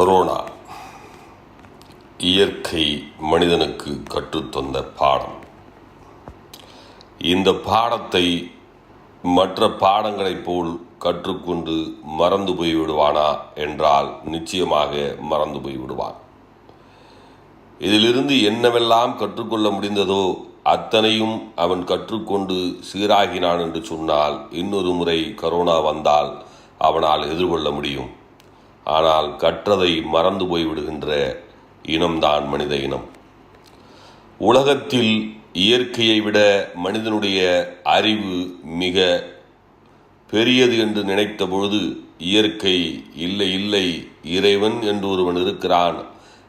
Corona. இயற்கை மனிதனுக்கு கற்றுத்தந்த பாடம். இந்த பாடத்தை மற்ற பாடங்களைப் போல் கற்றுக்கொண்டு மறந்து போய்விடுவானா என்றால் நிச்சயமாக மறந்து போய்விடுவான். இதிலிருந்து என்னவெல்லாம் கற்றுக்கொள்ள முடிந்ததோ அத்தனையும் அவன் கற்றுக்கொண்டு சீராகினான் என்று சொன்னால் இன்னொரு முறை கரோனா வந்தால் அவனால் எதிர்கொள்ள முடியும். ஆனால் கற்றதை மறந்து போய்விடுகின்ற இனம்தான் மனித இனம். உலகத்தில் இயற்கையை விட மனிதனுடைய அறிவு மிக பெரியது என்று நினைத்த பொழுது இயற்கை இல்லை இல்லை இறைவன் என்று ஒருவன் இருக்கிறான்.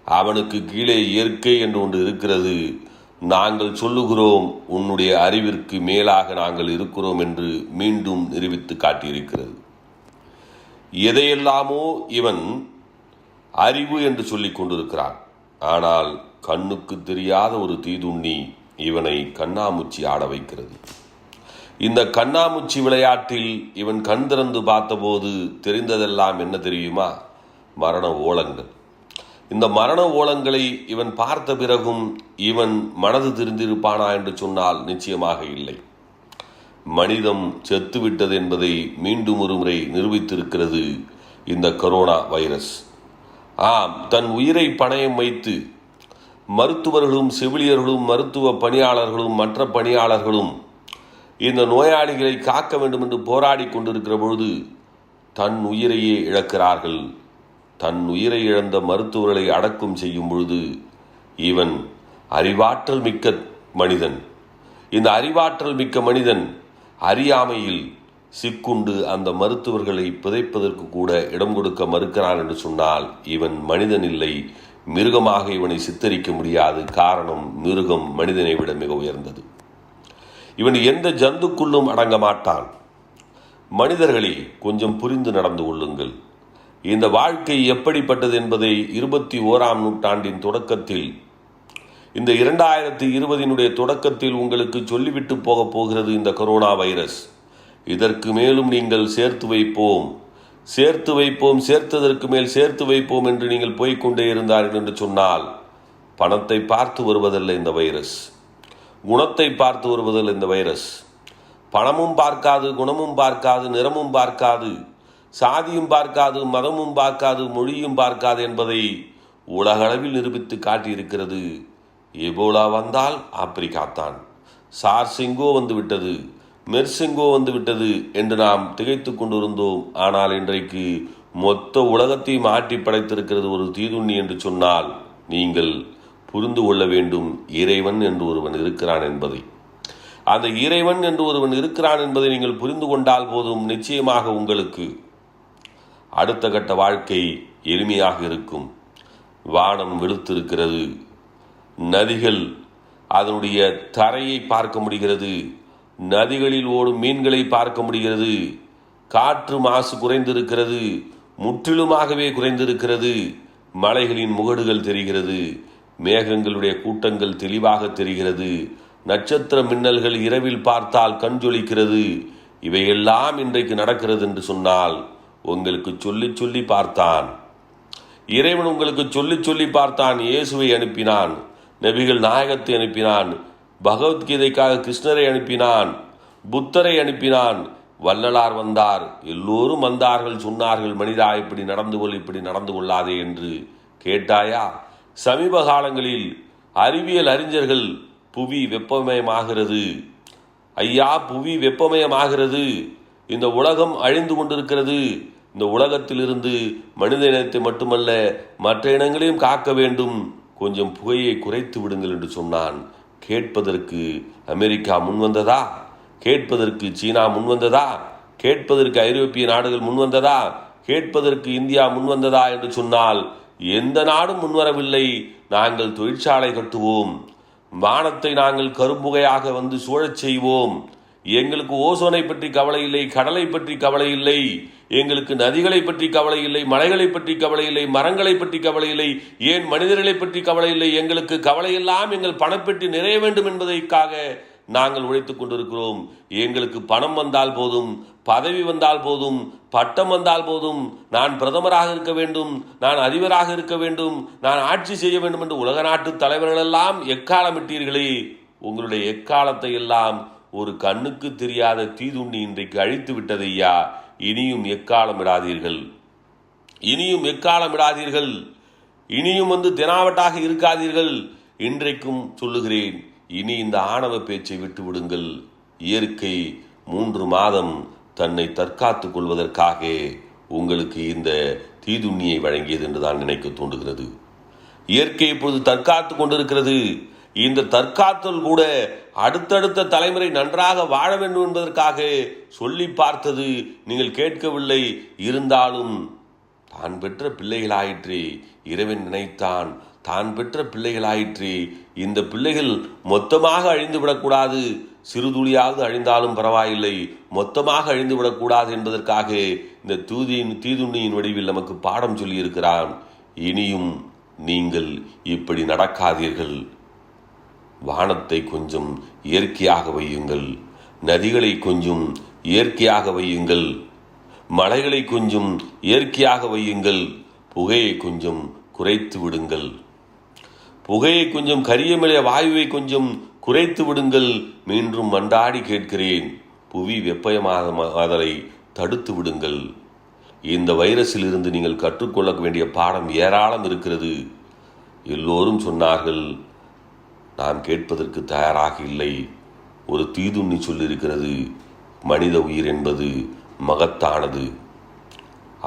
அவனுக்கு கீழே இயற்கை என்று ஒன்று இருக்கிறது. நாங்கள் சொல்லுகிறோம் உன்னுடைய அறிவிற்கு மேலாக நாங்கள் இருக்கிறோம் என்று மீண்டும் நிரூபித்து காட்டியிருக்கிறது. எதையெல்லாமோ இவன் அறிவு என்று சொல்லிக் கொண்டிருக்கிறான். ஆனால் கண்ணுக்கு தெரியாத ஒரு தீதுண்ணி இவனை கண்ணாமூச்சி ஆட வைக்கிறது. இந்த கண்ணாமூச்சி விளையாட்டில் இவன் கண் திறந்து பார்த்தபோது தெரிந்ததெல்லாம் என்ன தெரியுமா? மரண ஓலங்கள். இந்த மரண ஓலங்களை இவன் பார்த்த பிறகும் இவன் மனது திருந்திருப்பானா என்று சொன்னால் நிச்சயமாக இல்லை. மனிதம் செத்துவிட்டது என்பதை மீண்டும் ஒரு முறை நிரூபித்திருக்கிறது இந்த கொரோனா வைரஸ் ஆம் தன் உயிரை பணயம் வைத்து மருத்துவர்களும் செவிலியர்களும் மருத்துவ பணியாளர்களும் மற்ற பணியாளர்களும் இந்த நோயாளிகளை காக்க வேண்டும் என்று போராடி கொண்டிருக்கிற பொழுது தன் உயிரையே இழக்கிறார்கள். தன் உயிரை இழந்த மருத்துவர்களை அடக்கம் செய்யும் பொழுது இவன் அறிவாற்றல் மிக்க மனிதன். இந்த அறிவாற்றல் மிக்க மனிதன் அறியாமையில் சிக்குண்டு அந்த மருத்துவர்களை புதைப்பதற்கு கூட இடம் கொடுக்க மறுக்கிறான் என்று சொன்னால் இவன் மனிதன் இல்லை. மிருகமாக இவனை சித்தரிக்க முடியாது. காரணம் மிருகம் மனிதனை விட மிக உயர்ந்தது. இவன் எந்த ஜந்துக்குள்ளும் அடங்க மாட்டான். மனிதர்களே கொஞ்சம் புரிந்து நடந்து கொள்ளுங்கள். இந்த வாழ்க்கை எப்படிப்பட்டது என்பதை இருபத்தி ஓராம் நூற்றாண்டின் தொடக்கத்தில் இந்த இரண்டாயிரத்தி இருபதினுடைய தொடக்கத்தில் உங்களுக்கு சொல்லிவிட்டு போகப் போகிறது இந்த கொரோனா வைரஸ் இதற்கு மேலும் நீங்கள் சேர்த்து வைப்போம். சேர்த்து வைப்போம் சேர்த்ததற்கு மேல் சேர்த்து வைப்போம் என்று நீங்கள் போய்க்கொண்டே இருந்தார்கள் என்று சொன்னால் பணத்தை பார்த்து வருவதல்ல இந்த வைரஸ் குணத்தை பார்த்து வருவதில் இந்த வைரஸ் பணமும் பார்க்காது குணமும் பார்க்காது நிறமும் பார்க்காது சாதியும் பார்க்காது மதமும் பார்க்காது மொழியும் பார்க்காது என்பதை உலகளவில் நிரூபித்து காட்டியிருக்கிறது. எபோலா வந்தால் ஆப்பிரிக்கா தான் சார்சிங்கோ வந்து விட்டது மெர்சிங்கோ வந்து விட்டது என்று நாம் திகைத்து கொண்டிருந்தோம். ஆனால் இன்றைக்கு மொத்த உலகத்தையும் ஆட்டி படைத்திருக்கிறது ஒரு தீதுண்ணி என்று சொன்னால் நீங்கள் புரிந்து கொள்ள வேண்டும் இறைவன் என்று ஒருவன் இருக்கிறான் என்பதை. அந்த இறைவன் என்று ஒருவன் இருக்கிறான் என்பதை நீங்கள் புரிந்து கொண்டால் போதும் நிச்சயமாக உங்களுக்கு அடுத்த கட்ட வாழ்க்கை எளிமையாக இருக்கும். வானம் வெளுத்திருக்கிறது நதிகள் அதனுடைய தரையை பார்க்க முடிகிறது. நதிகளில் ஓடும் மீன்களை பார்க்க முடிகிறது. காற்று மாசு குறைந்திருக்கிறது. முற்றிலுமாகவே குறைந்திருக்கிறது. மலைகளின் முகடுகள் தெரிகிறது. மேகங்களுடைய கூட்டங்கள் தெளிவாக தெரிகிறது. நட்சத்திர மின்னல்கள் இரவில் பார்த்தால் கண் ஜொலிக்கிறது. இவையெல்லாம் இன்றைக்கு நடக்கிறது என்று சொன்னால் உங்களுக்கு சொல்லி சொல்லி பார்த்தான். இறைவன் உங்களுக்கு சொல்லி சொல்லி பார்த்தான். இயேசுவை அனுப்பினான். நபிகள் நாயகத்தை அனுப்பினான். பகவத்கீதைக்காக கிருஷ்ணரை அனுப்பினான். புத்தரை அனுப்பினான். வள்ளலார் வந்தார். எல்லோரும் வந்தார்கள் சொன்னார்கள் மனிதா இப்படி நடந்து கொள் இப்படி நடந்து கொள்ளாதே என்று. கேட்டாயா? சமீப காலங்களில் அறிவியல் அறிஞர்கள் புவி வெப்பமயமாகிறது. ஐயா புவி வெப்பமயமாகிறது. இந்த உலகம் அழிந்து கொண்டிருக்கிறது. இந்த உலகத்திலிருந்து மனித இனத்தை மட்டுமல்ல மற்ற இனங்களையும் காக்க வேண்டும். கொஞ்சம் புகையை குறைத்து விடுங்கள் என்று சொன்னான். கேட்பதற்கு அமெரிக்கா முன்வந்ததா கேட்பதற்கு சீனா முன்வந்ததா கேட்பதற்கு ஐரோப்பிய நாடுகள் முன்வந்ததா கேட்பதற்கு இந்தியா முன்வந்ததா என்று சொன்னால் எந்த நாடும் முன்வரவில்லை நாங்கள் தொழிற்சாலை கட்டுவோம். வானத்தை நாங்கள் கரும்புகையாக வந்து சூழச் செய்வோம். எங்களுக்கு ஓசோனை பற்றி கவலை இல்லை கடலை பற்றி கவலை இல்லை. எங்களுக்கு நதிகளை பற்றி கவலை இல்லை மலைகளை பற்றி கவலை இல்லை மரங்களை பற்றி கவலை இல்லை. ஏன் மனிதர்களை பற்றி கவலை இல்லை? எங்களுக்கு கவலையெல்லாம் எங்கள் பணப்பெட்டி நிறைய வேண்டும் என்பதற்காக நாங்கள் உழைத்துக் கொண்டிருக்கிறோம். எங்களுக்கு பணம் வந்தால் போதும் பதவி வந்தால் போதும் பட்டம் வந்தால் போதும். நான் பிரதமராக இருக்க வேண்டும் நான் அதிபராக இருக்க வேண்டும் நான் ஆட்சி செய்ய வேண்டும் என்று உலக நாட்டு தலைவர்களெல்லாம் எக்காலமிட்டீர்களே? உங்களுடைய எக்காலத்தை எல்லாம் ஒரு கண்ணுக்கு தெரியாத தீதுண்ணி இன்றைக்கு அழித்து விட்டது ஐயா. இனியும் எக்காலம் விடாதீர்கள் இனியும் எக்காலம் விடாதீர்கள் இனியும் வந்து தெனாவட்டாக இருக்காதீர்கள். இன்றைக்கும் சொல்லுகிறேன் இனி இந்த ஆணவ பேச்சை விட்டு விடுங்கள். இயற்கை மூன்று மாதம் தன்னை தற்காத்து கொள்வதற்காக உங்களுக்கு இந்த தீதுண்ணியை வழங்கியது என்று தான் நினைக்க தோன்றுகிறது. இயற்கை இப்போது தற்காத்து கொண்டிருக்கிறது. இந்த தற்காத்தல் கூட அடுத்தடுத்த தலைமுறை நன்றாக வாழ வேண்டும் என்பதற்காக சொல்லி பார்த்தது நீங்கள் கேட்கவில்லை. இருந்தாலும் தான் பெற்ற பிள்ளைகளாயிற்று இறைவன் நினைத்தான். தான் பெற்ற பிள்ளைகளாயிற்று இந்த பிள்ளைகள் மொத்தமாக அழிந்து விடக்கூடாது. சிறுதுளியாவது அழிந்தாலும் பரவாயில்லை. மொத்தமாக அழிந்து விடக்கூடாது என்பதற்காக இந்த தூதியின் தீதுண்ணியின் வடிவில் நமக்கு பாடம் சொல்லியிருக்கிறான். இனியும் நீங்கள் இப்படி நடக்காதீர்கள். வானத்தை கொஞ்சம் இயற்கையாக வையுங்கள். நதிகளை கொஞ்சம் இயற்கையாக வையுங்கள். மலைகளை கொஞ்சம் இயற்கையாக வையுங்கள். புகையை கொஞ்சம் குறைத்து விடுங்கள். புகையை கொஞ்சம் கரியமிலைய வாயுவை கொஞ்சம் குறைத்து விடுங்கள். மீண்டும் மன்றாடி கேட்கிறேன். புவி வெப்பயமாதலை தடுத்து விடுங்கள். இந்த வைரஸில் இருந்து நீங்கள் கற்றுக்கொள்ள வேண்டிய பாடம் ஏராளம் இருக்கிறது. எல்லோரும் சொன்னார்கள் நாம் கேட்பதற்கு தயாராக இல்லை. ஒரு தீதுண்ணி சொல்லியிருக்கிறது மனித உயிர் என்பது மகத்தானது.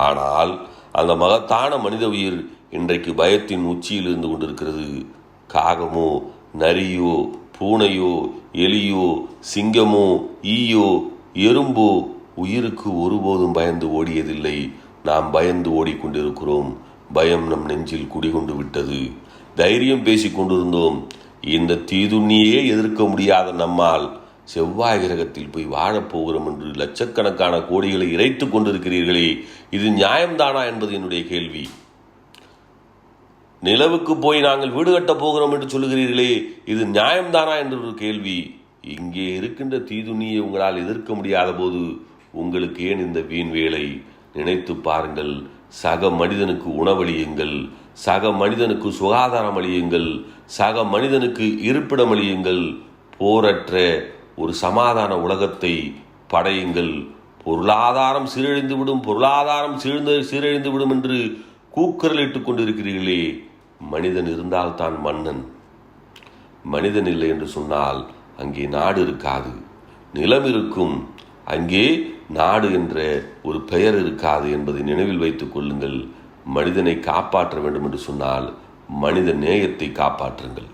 ஆனால் அந்த மகத்தான மனித உயிர் இன்றைக்கு பயத்தின் உச்சியில் இருந்து கொண்டிருக்கிறது. காகமோ நரியோ பூனையோ எலியோ சிங்கமோ ஈயோ எறும்போ உயிருக்கு ஒருபோதும் பயந்து ஓடியதில்லை. நாம் பயந்து ஓடிக்கொண்டிருக்கிறோம். பயம் நம் நெஞ்சில் குடிகொண்டு விட்டது. தைரியம் பேசிக் கொண்டிருந்தோம். இந்த தீதுண்ணியே எதிர்க்க முடியாத நம்மால் செவ்வாய் கிரகத்தில் போய் வாழப்போகிறோம் என்று லட்சக்கணக்கான கோடிகளை இறைத்துக் கொண்டிருக்கிறீர்களே இது நியாயம்தானா என்பது என்னுடைய கேள்வி. நிலவுக்கு போய் நாங்கள் வீடு கட்டப் போகிறோம் என்று சொல்லுகிறீர்களே இது நியாயம்தானா என்ற ஒரு கேள்வி. இங்கே இருக்கின்ற தீதுண்ணியை உங்களால் எதிர்க்க முடியாத போது உங்களுக்கு ஏன் இந்த வீண் வேலை? நினைத்து பாருங்கள் சக மனிதனுக்கு உணவளியுங்கள் சக மனிதனுக்கு சுகாதாரம் அளியுங்கள் சக மனிதனுக்கு இருப்பிடம் அளியுங்கள். போரற்ற ஒரு சமாதான உலகத்தை படையுங்கள். பொருளாதாரம் சீரழிந்து விடும் பொருளாதாரம் சீழ்ந்து சீரழிந்து விடும் என்று கூக்குரலிட்டுக் கொண்டிருக்கிறீர்களே. மனிதன் இருந்தால்தான் மன்னன். மனிதன் இல்லை என்று சொன்னால் அங்கே நாடு இருக்காது. நிலம் இருக்கும். அங்கே நாடு என்ற ஒரு பெயர் இருக்காது என்பதை நினைவில் வைத்துக் கொள்ளுங்கள். மனிதனை காப்பாற்ற வேண்டும் என்று சொன்னால் மனித நேயத்தை காப்பாற்றுங்கள்.